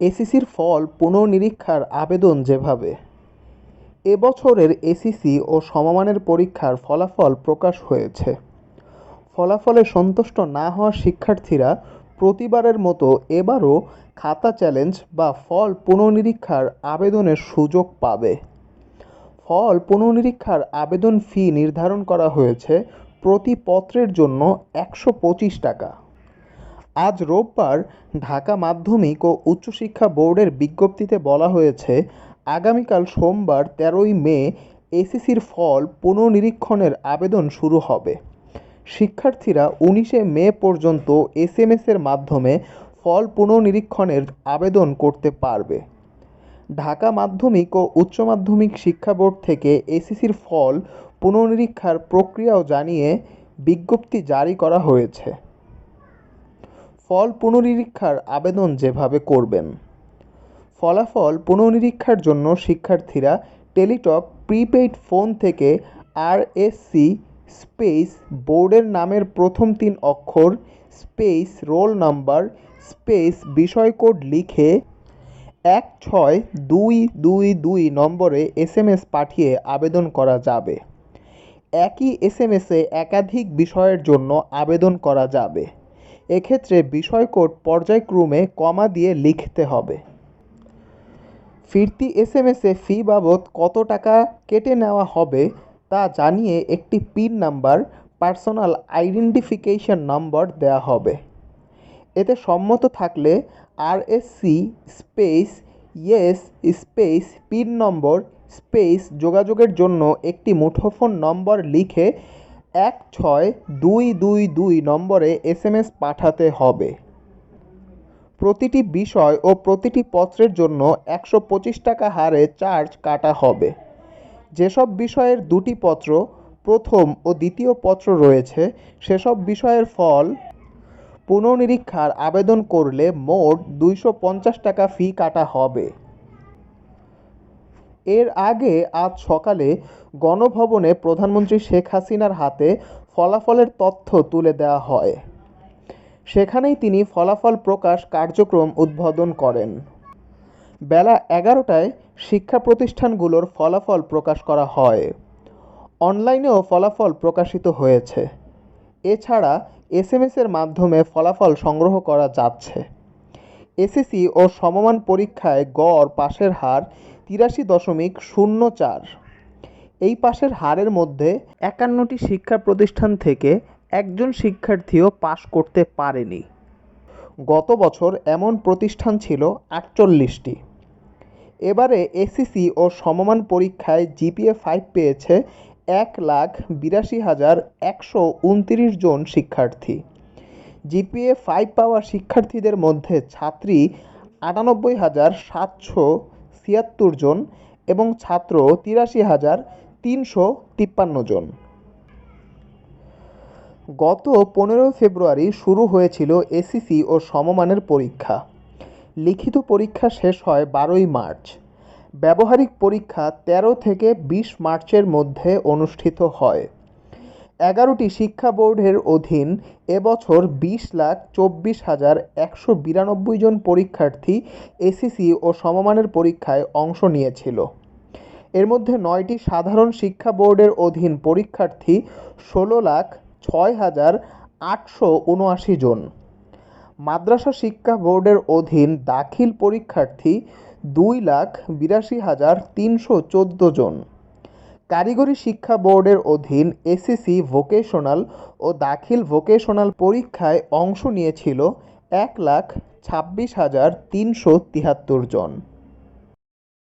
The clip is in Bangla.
এসিসির ফল পুনর্নিরীক্ষার আবেদন যেভাবে। এ বছরের এসিসি ও সমমানের পরীক্ষার ফলাফল প্রকাশ হয়েছে। ফলাফলে সন্তুষ্ট না হওয়া শিক্ষার্থীরা প্রতিবারের মতো এবারও খাতা চ্যালেঞ্জ বা ফল পুনর্নিরীক্ষার আবেদনের সুযোগ পাবে। ফল পুনর্নিরীক্ষার আবেদন ফি নির্ধারণ করা হয়েছে প্রতি পত্রের জন্য একশো পঁচিশ টাকা। আজ রোববার ঢাকা মাধ্যমিক ও উচ্চশিক্ষা বোর্ডের বিজ্ঞপ্তিতে বলা হয়েছে, আগামীকাল সোমবার তেরোই মে এসিসির ফল পুনর্নিরীক্ষণের আবেদন শুরু হবে। শিক্ষার্থীরা উনিশে মে পর্যন্ত এসএমএসের মাধ্যমে ফল পুনর্নিরীক্ষণের আবেদন করতে পারবে। ঢাকা মাধ্যমিক ও উচ্চ মাধ্যমিক শিক্ষা বোর্ড থেকে এসিসির ফল পুনর্নিরীক্ষার প্রক্রিয়াও জানিয়ে বিজ্ঞপ্তি জারি করা হয়েছে। ফল পুনর্নিরীক্ষার আবেদন যেভাবে করবেন। ফলাফল পুনর্নিরীক্ষার জন্য শিক্ষার্থীরা টেলিটক প্রিপেইড ফোন থেকে আরএসসি স্পেস বোর্ডের নামের প্রথম তিন অক্ষর স্পেস রোল নাম্বার স্পেস বিষয় কোড লিখে এক ছয় দুই দুই দুই নম্বরে এসএমএস পাঠিয়ে আবেদন করা যাবে। একই এসএমএসে একাধিক বিষয়ের জন্য আবেদন করা যাবে। এক্ষেত্রে বিষয় কোড পর্যায়ক্রমে কমা দিয়ে লিখতে হবে। ফিরতি এস এম এসে ফি বাবদ কত টাকা কেটে নেওয়া হবে তা জানিয়ে একটি পিন নাম্বার পার্সোনাল আইডেন্টিফিকেশন নম্বর দেওয়া হবে। এতে সম্মত থাকলে RSC space yes space PIN নম্বর স্পেস যোগাযোগের জন্য একটি মুঠোফোন নম্বর লিখে এক ছয় দুই দুই দুই নম্বরে এসএমএস পাঠাতে হবে। প্রতিটি বিষয় ও প্রতিটি পত্রের জন্য একশো পঁচিশ টাকা হারে চার্জ কাটা হবে। যেসব বিষয়ের দুটি পত্র, প্রথম ও দ্বিতীয় পত্র রয়েছে, সেসব বিষয়ের ফল পুনর্নিরীক্ষার আবেদন করলে মোট দুইশো পঞ্চাশ টাকা ফি কাটা হবে। এর আগে আজ সকালে গণভবনে প্রধানমন্ত্রী শেখ হাসিনার হাতে ফলাফলের তথ্য তুলে দেওয়া হয়। সেখানেই তিনি ফলাফল প্রকাশ কার্যক্রম উদ্বোধন করেন। বেলা এগারোটায় শিক্ষা প্রতিষ্ঠানগুলোর ফলাফল প্রকাশ করা হয়। অনলাইনেও ফলাফল প্রকাশিত হয়েছে। এছাড়া এসএমএসের মাধ্যমে ফলাফল সংগ্রহ করা যাচ্ছে। এসএসসি ও সমমান পরীক্ষায় গড় পাশের হার তিরাশি দশমিক শূন্য চার। এই পাশের হারের মধ্যে একান্নটি শিক্ষা প্রতিষ্ঠান থেকে একজন শিক্ষার্থীও পাশ করতে পারেনি। গত বছর এমন প্রতিষ্ঠান ছিল আটচল্লিশটি এবারে এসিসি ও সমমান পরীক্ষায় জিপিএ ফাইভ পেয়েছে এক লাখ বিরাশি হাজার একশো উনতিরিশ জন শিক্ষার্থী। জিপিএ ফাইভ পাওয়া শিক্ষার্থীদের মধ্যে ছাত্রী আটানব্বই হাজার সাতশো ছিয়াত্তর জন এবং ছাত্র তিরাশি হাজার তিনশো তিপ্পান্ন জন। গত পনেরো ফেব্রুয়ারি শুরু হয়েছিল এসিসি ও সমমানের পরীক্ষা। লিখিত পরীক্ষা শেষ হয় বারোই মার্চ। ব্যবহারিক পরীক্ষা তেরো থেকে বিশ মার্চের মধ্যে অনুষ্ঠিত হয়। এগারোটি শিক্ষা বোর্ডের অধীন এবছর বিশ লাখ চব্বিশ হাজার একশো বিরানব্বই জন পরীক্ষার্থী এসিসি ও সমমানের পরীক্ষায় অংশ নিয়েছিল। এর মধ্যে নয়টি সাধারণ শিক্ষা বোর্ডের অধীন পরীক্ষার্থী ষোলো লাখ ছয় হাজার আটশো উনআশি জন। মাদ্রাসা শিক্ষা বোর্ডের অধীন দাখিল পরীক্ষার্থী দুই লাখ বিরাশি হাজার তিনশো চোদ্দ জন। কারিগরি শিক্ষা বোর্ডের অধীন এসিসি ভোকেশনাল ও দাখিল ভোকেশনাল পরীক্ষায় অংশ নিয়েছিল এক লাখ ছাব্বিশ হাজার তিনশো তিয়াত্তর জন।